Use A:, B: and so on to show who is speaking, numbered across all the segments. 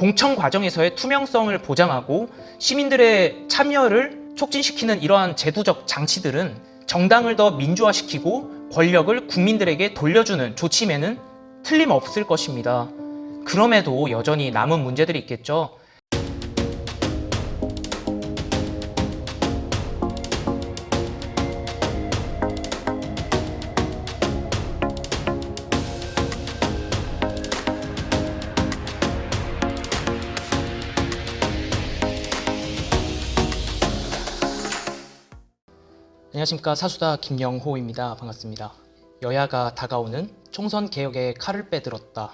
A: 공천 과정에서의 투명성을 보장하고 시민들의 참여를 촉진시키는 이러한 제도적 장치들은 정당을 더 민주화시키고 권력을 국민들에게 돌려주는 조치매는 틀림없을 것입니다. 그럼에도 여전히 남은 문제들이 있겠죠. 안녕하십니까 사수다 김영호입니다. 반갑습니다. 여야가 다가오는 총선 개혁에 칼을 빼들었다.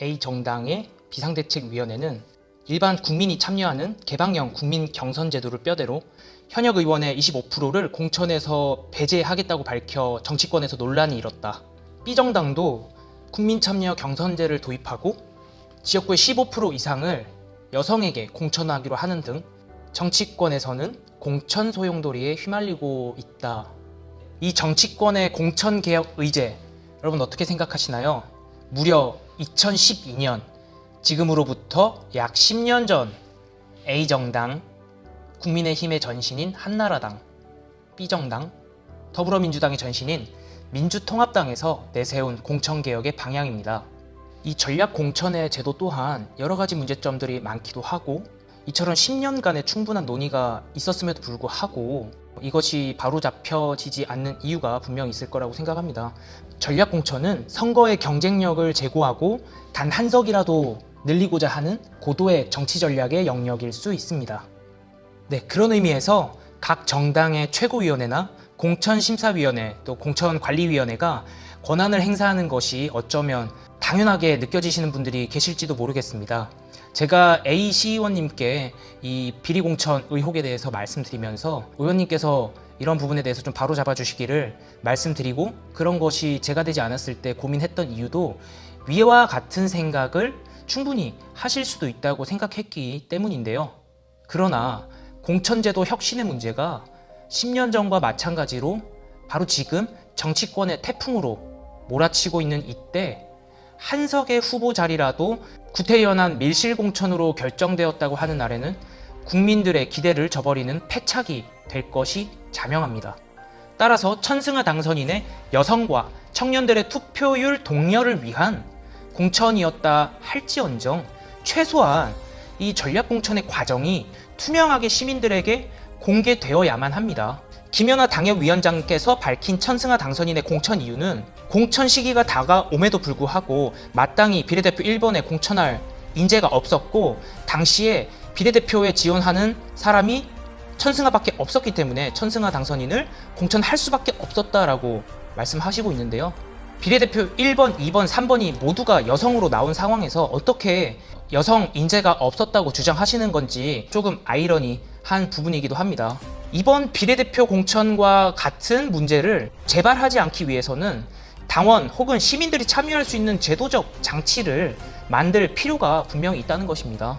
A: A 정당의 비상대책위원회는 일반 국민이 참여하는 개방형 국민 경선 제도를 뼈대로 현역 의원의 25%를 공천에서 배제하겠다고 밝혀 정치권에서 논란이 일었다. B 정당도 국민 참여 경선제를 도입하고 지역구의 15% 이상을 여성에게 공천하기로 하는 등 정치권에서는 공천 소용돌이에 휘말리고 있다. 이 정치권의 공천 개혁 의제 여러분 어떻게 생각하시나요? 무려 2012년 지금으로부터 약 10년 전 A 정당 국민의힘의 전신인 한나라당 B 정당 더불어민주당의 전신인 민주통합당에서 내세운 공천 개혁의 방향입니다. 이 전략 공천의 제도 또한 여러 가지 문제점들이 많기도 하고 이처럼 10년간의 충분한 논의가 있었음에도 불구하고 이것이 바로 잡혀지지 않는 이유가 분명 있을 거라고 생각합니다. 전략 공천은 선거의 경쟁력을 제고하고 단 한 석이라도 늘리고자 하는 고도의 정치 전략의 영역일 수 있습니다. 네, 그런 의미에서 각 정당의 최고위원회나 공천심사위원회 또 공천관리위원회가 권한을 행사하는 것이 어쩌면 당연하게 느껴지시는 분들이 계실지도 모르겠습니다. 제가 A 시의원님께 이 비리 공천 의혹에 대해서 말씀드리면서 의원님께서 이런 부분에 대해서 좀 바로 잡아주시기를 말씀드리고 그런 것이 제가 되지 않았을 때 고민했던 이유도 위와 같은 생각을 충분히 하실 수도 있다고 생각했기 때문인데요. 그러나 공천제도 혁신의 문제가 10년 전과 마찬가지로 바로 지금 정치권의 태풍으로 몰아치고 있는 이때 한석의 후보 자리라도 구태연한 밀실공천으로 결정되었다고 하는 날에는 국민들의 기대를 저버리는 패착이 될 것이 자명합니다. 따라서 천승하 당선인의 여성과 청년들의 투표율 동렬을 위한 공천이었다 할지언정 최소한 이 전략공천의 과정이 투명하게 시민들에게 공개되어야만 합니다. 김연아 당협위원장께서 밝힌 천승하 당선인의 공천 이유는 공천 시기가 다가옴에도 불구하고 마땅히 비례대표 1번에 공천할 인재가 없었고 당시에 비례대표에 지원하는 사람이 천승하밖에 없었기 때문에 천승하 당선인을 공천할 수밖에 없었다라고 말씀하시고 있는데요. 비례대표 1번, 2번, 3번이 모두가 여성으로 나온 상황에서 어떻게 여성 인재가 없었다고 주장하시는 건지 조금 아이러니한 부분이기도 합니다. 이번 비례대표 공천과 같은 문제를 재발하지 않기 위해서는 당원 혹은 시민들이 참여할 수 있는 제도적 장치를 만들 필요가 분명히 있다는 것입니다.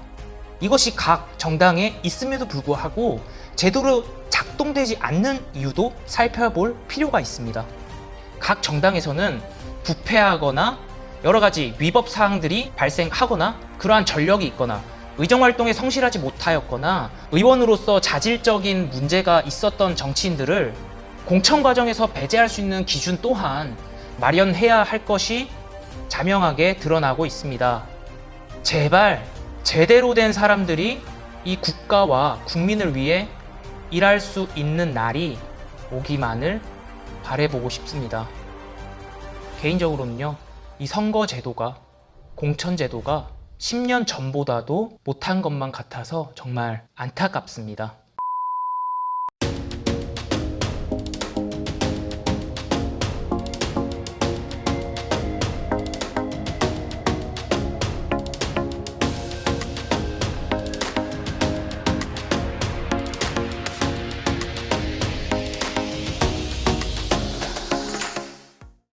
A: 이것이 각 정당에 있음에도 불구하고 제대로 작동되지 않는 이유도 살펴볼 필요가 있습니다. 각 정당에서는 부패하거나 여러 가지 위법 사항들이 발생하거나 그러한 전력이 있거나 의정 활동에 성실하지 못하였거나 의원으로서 자질적인 문제가 있었던 정치인들을 공천 과정에서 배제할 수 있는 기준 또한 마련해야 할 것이 자명하게 드러나고 있습니다. 제발 제대로 된 사람들이 이 국가와 국민을 위해 일할 수 있는 날이 오기만을 바래보고 싶습니다. 개인적으로는요, 이 선거 제도가, 공천 제도가 10년 전보다도 못한 것만 같아서 정말 안타깝습니다.